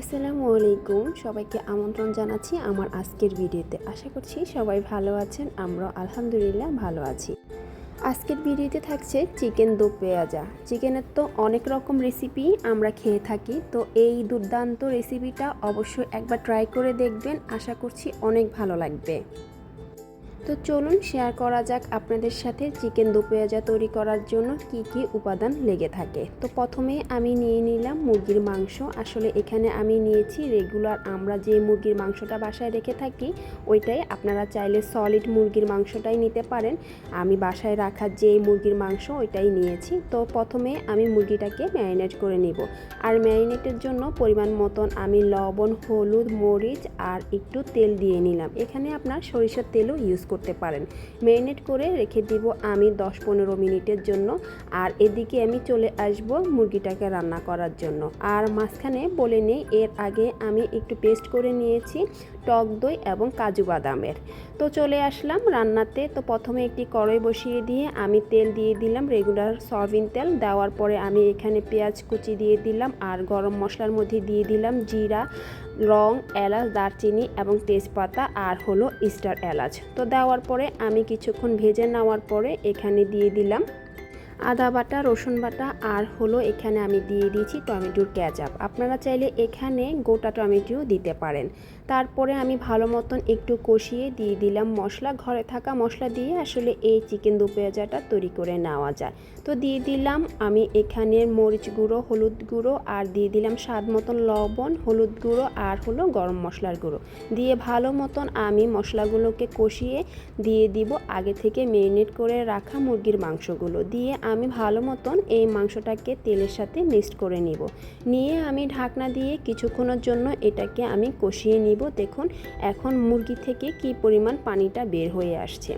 আসসালামু আলাইকুম। সবাইকে আমন্ত্রণ জানাচ্ছি আমার আজকের ভিডিওতে। আশা করছি সবাই ভালো আছেন আমরা আলহামদুলিল্লাহ ভালো আছি। আজকের ভিডিওতে থাকছে চিকেন দো পেঁয়াজা। চিকেনের তো অনেক রকম রেসিপি আমরা খেয়ে থাকি, তো এই দুর্দান্ত রেসিপিটা অবশ্যই একবার ট্রাই করে দেখবেন। আশা করছি অনেক ভালো লাগবে। তো চলুন শেয়ার করা যাক আপনাদের সাথে চিকেন দো পেঁয়াজা তৈরি করার জন্য কি কি উপাদান লেগে থাকে। তো প্রথমে আমি নিয়ে নিলাম মুরগির মাংস। আসলে এখানে আমি নিয়েছি রেগুলার আমরা যে মুরগির মাংসটা বাসায় রেখে থাকি, ওইটাই আপনারা চাইলে সলিড মুরগির মাংসটাই নিতে পারেন। আমি বাসায় রাখা যে মুরগির মাংস, ওইটাই নিয়েছি। তো প্রথমে আমি মুরগিটাকে ম্যারিনেট করে নিব। আর ম্যারিনেটের জন্য পরিমাণ মতন আমি লবণ, হলুদ, মরিচ আর একটু তেল দিয়ে নিলাম। এখানে আপনার সরিষার তেলও ইউজ করতে পারেন। ম্যারিনেট করে রেখে দিব আমি দশ পনেরো মিনিটের জন্য। আর এদিকে আমি চলে আসব মুরগিটাকে রান্না করার জন্য। আর মাঝখানে বলে নেই, এর আগে আমি একটু পেস্ট করে নিয়েছি। টক দই এবং কাজু বাদামের। তো চলে আসলাম রান্নাতে। তো প্রথমে একটি কড়াই বসিয়ে দিয়ে আমি তেল দিয়ে দিলাম রেগুলার সয়াবিন তেল। দেওয়ার পরে আমি এখানে পেঁয়াজ কুচি দিয়ে দিলাম আর গরম মশলার মধ্যে দিয়ে দিলাম জিরা লং এলাচ, দারচিনি এবং তেজপাতা আর হলো স্টার এলাচ। তো দেওয়ার পরে আমি কিছুক্ষণ ভেজে নেওয়ার পরে এখানে দিয়ে দিলাম আদা বাটা, রসুন বাটা, আর হলো এখানে আমি দিয়ে দিয়েছি টমেটোর ক্যাচাপ আপনারা চাইলে এখানে গোটা টমেটো দিতে পারেন। তারপরে আমি ভালো মতন একটু কষিয়ে দিয়ে দিলাম মশলা। ঘরে থাকা মশলা দিয়ে আসলে এই চিকেন দু পেঁয়াজাটা তৈরি করে নেওয়া যায়। তো দিয়ে দিলাম আমি এখানে মরিচ গুঁড়ো, হলুদ গুঁড়ো, আর দিয়ে দিলাম স্বাদ মতন লবণ, হলুদ গুঁড়ো, আর হলো গরম মশলার গুঁড়ো। দিয়ে ভালো মতন আমি মশলাগুলোকে কষিয়ে দিয়ে দিব আগে থেকে মেরিনেট করে রাখা মুরগির মাংসগুলো। দিয়ে আমি ভালো মতন এই মাংসটাকে তেলের সাথে মিক্সড করে নিব। নিয়ে আমি ঢাকনা দিয়ে কিছুক্ষণের জন্য এটাকে আমি কষিয়ে নিব। দেখুন, এখন মুরগি থেকে কি পরিমাণ পানিটা বের হয়ে আসছে।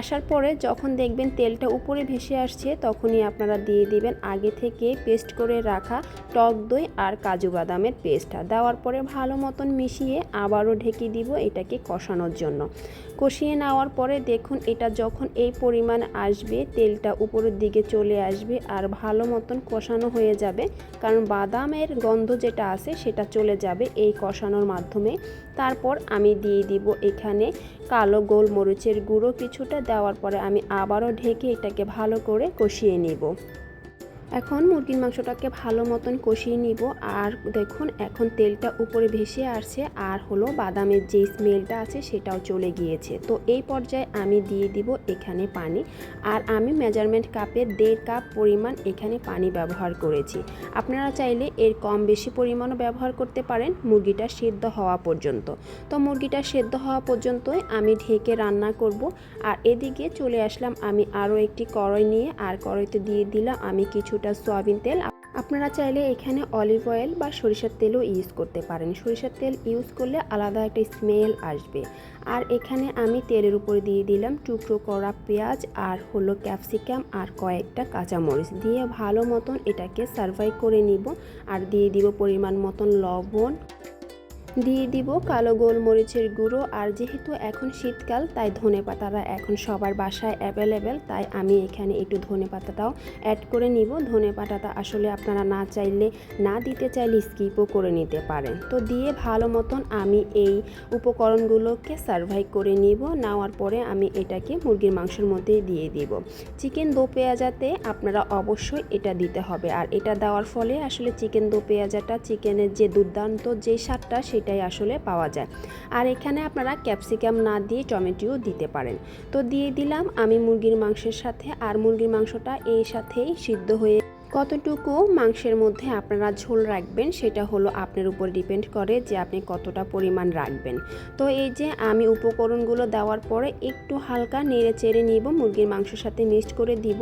আসার পরে যখন দেখবেন তেলটা উপরে ভেসে আসছে, তখনই আপনারা দিয়ে দিবেন আগে থেকে পেস্ট করে রাখা টক দই আর কাজু বাদামের পেস্টটা। দেওয়ার পরে ভালো মতন মিশিয়ে আবারও ঢেকে দিব এটাকে কষানোর জন্য। কষিয়ে নেওয়ার পরে দেখুন, এটা যখন এই পরিমাণ আসবে, তেলটা উপরের দিকে চলে আসবে আর ভালো মতন কষানো হয়ে যাবে। কারণ বাদামের গন্ধ যেটা আছে, সেটা চলে যাবে এই কষানোর মাধ্যমে। তারপর আমি দিয়ে দিব এখানে কালো গোলমরিচের গুঁড়ো। কিছুটা দেওয়ার পরে আমি আবারও ঢেকে এটাকে ভালো করে কষিয়ে নিব। এখন মুরগির মাংসটাকে ভালো মতন কষিয়ে নিব। আর দেখুন, এখন তেলটা উপরে ভেসে আসছে। আর হলো বাদামের যে স্মেলটা আছে, সেটাও চলে গিয়েছে। তো এই পর্যায়ে আমি দিয়ে দিব এখানে পানি। আর আমি মেজারমেন্ট কাপে দেড় কাপ পরিমাণ এখানে পানি ব্যবহার করেছি। আপনারা চাইলে এর কম বেশি পরিমাণও ব্যবহার করতে পারেন, মুরগিটা সেদ্ধ হওয়া পর্যন্ত। তো মুরগিটা সেদ্ধ হওয়া পর্যন্তই আমি ঢেকে রান্না করব। আর এদিকে চলে আসলাম আমি আরও একটি কড়াই নিয়ে। আর কড়াইতে দিয়ে দিলাম আমি কিছু কিছুটা সয়াবিন তেল। আপনারা চাইলে এখানে অলিভ অয়েল বা সরিষার তেলও ইউজ করতে পারেন। সরিষার তেল ইউজ করলে আলাদা একটা স্মেল আসবে। আর এখানে আমি তেলের উপরে দিয়ে দিলাম টুকরো করা পেঁয়াজ আর হলো ক্যাপসিকাম আর কয়েকটা কাঁচামরিচ। দিয়ে ভালো মতন এটাকে সার্ভাই করে নিব। আর দিয়ে দিব পরিমাণ মতন লবণ। দিয়ে দিব কালো গোলমরিচের গুঁড়ো, আর যেহেতু এখন শীতকাল, তাই ধনে পাতাটা এখন সবার বাসায় অ্যাভেলেবেল তাই আমি এখানে একটু ধনে পাতাটাও অ্যাড করে নিব। ধনে পাতাটা আসলে আপনারা না চাইলে, না দিতে চাইলে স্কিপও করে নিতে পারেন। তো দিয়ে ভালো মতন আমি এই উপকরণগুলোকে সার্ভাই করে নিব। নেওয়ার পরে আমি এটাকে মুরগির মাংসের মধ্যে দিয়ে দিব। চিকেন দো পেঁয়াজাতে আপনারা অবশ্যই এটা দিতে হবে। আর এটা দেওয়ার ফলে আসলে চিকেন দো পেঁয়াজাটা, চিকেনের যে দুর্দান্ত যে স্বাদটা সেটাই আসলে পাওয়া যায়। আর এখানে আপনারা ক্যাপসিকাম না দিয়ে টমেটোও দিতে পারেন। তো দিয়ে দিলাম, আমি মুরগির মাংসের সাথে, আর মুরগির মাংসটা এই সাথেই সিদ্ধ হয়ে কতটুকু মাংসের মধ্যে আপনারা ঝোল রাখবেন সেটা হলো আপনার উপর ডিপেন্ড করে যে আপনি কতটা পরিমাণ রাখবেন। তো এই যে আমি উপকরণগুলো দেওয়ার পরে একটু হালকা নেড়ে চেড়ে নিব, মুরগির মাংসের সাথে মিক্সড করে দিব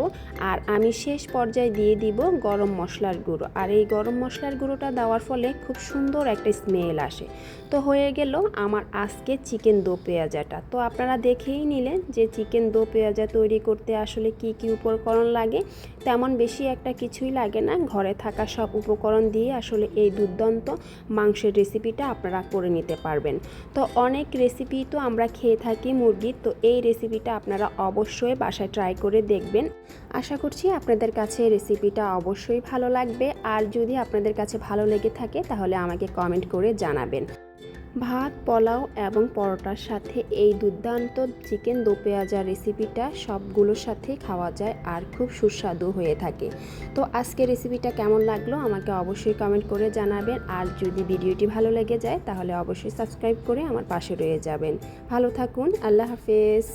আর আমি শেষ পর্যায়ে দিয়ে দিব গরম মশলার গুঁড়ো। আর এই গরম মশলার গুঁড়োটা দেওয়ার ফলে খুব সুন্দর একটা স্মেল আসে। তো হয়ে গেল আমার আজকে চিকেন দো পেঁয়াজাটা। তো আপনারা দেখেই নিলেন যে চিকেন দো পেঁয়াজা তৈরি করতে আসলে কি কি উপকরণ লাগে। তেমন বেশি একটা কিছু কিছুই লাগে না। ঘরে থাকা সব উপকরণ দিয়ে আসলে এই দুর্দান্ত মাংসের রেসিপিটা আপনারা করে নিতে পারবেন। তো অনেক রেসিপি তো আমরা খেয়ে থাকি মুরগির, তো এই রেসিপিটা আপনারা অবশ্যই বাসায় ট্রাই করে দেখবেন। আশা করছি আপনাদের কাছে রেসিপিটা অবশ্যই ভালো লাগবে। আর যদি আপনাদের কাছে ভালো লেগে থাকে তাহলে আমাকে কমেন্ট করে জানাবেন। ভাত, পোলাও এবং পরোটার সাথে এই দুর্দান্ত চিকেন দো পেঁয়াজা রেসিপিটা সবগুলোর সাথে খাওয়া যায় আর খুব সুস্বাদু হয়ে থাকে। তো আজকে রেসিপিটা কেমন লাগল আমাকে অবশ্যই কমেন্ট করে জানাবেন। আর যদি ভিডিওটি ভালো লেগে যায় তাহলে অবশ্যই সাবস্ক্রাইব করে আমার পাশে রয়ে যাবেন। ভালো থাকুন, আল্লাহ হাফেজ।